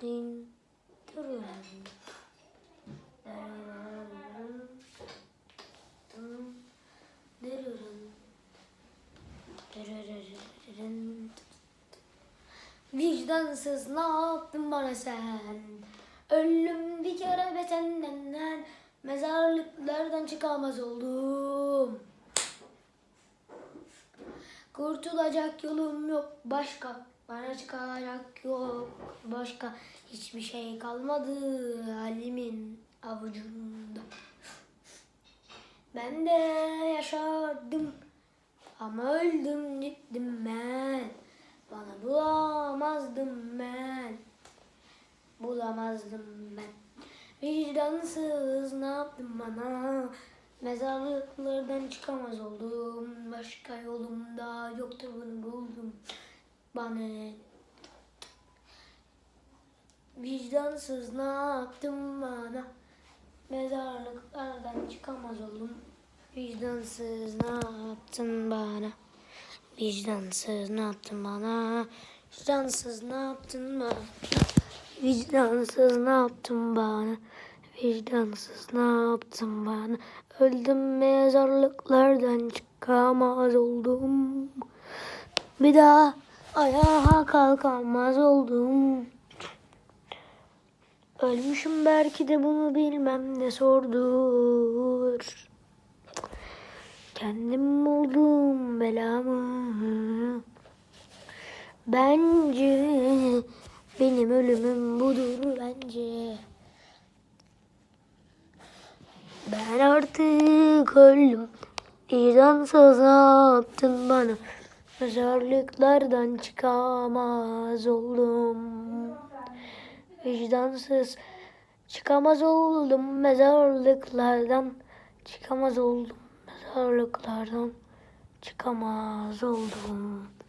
Din, durun. Vicdansız ne yaptın bana sen? Ölüm bir kere be senden Mezarlıklardan çıkamaz oldum. Kurtulacak yolum yok başka. Bana çıkacak yok başka. Hiçbir şey kalmadı halimin avucunda. Ben de yaşadım ama öldüm gittim ben. Bana bulamazdım ben. Bulamazdım ben. Vicdansız ne yaptın bana? Mezarlıklardan çıkamaz oldum. Başka yolumda yoktu bunu buldum. Bana Vicdansız ne yaptın bana? Mezarlıklardan çıkamaz oldum. Vicdansız ne yaptın bana? Vicdansız ne yaptın bana? Vicdansız ne yaptın bana? Vicdansız ne yaptın bana? Vicdansız ne yaptın bana? Öldüm mezarlıklardan çıkamaz oldum. Bir daha ayağa kalkamaz oldum. Ölmüşüm belki de bunu bilmem ne sordur. Kendim buldum belamı. Bence benim ölümüm budur bence. Ben artık öldüm. Vicdansız ne yaptın bana? Mezarlıklardan çıkamaz oldum. Vicdansız çıkamaz oldum mezarlıklardan. Çıkamaz oldum mezarlıklardan. Çıkamaz oldum.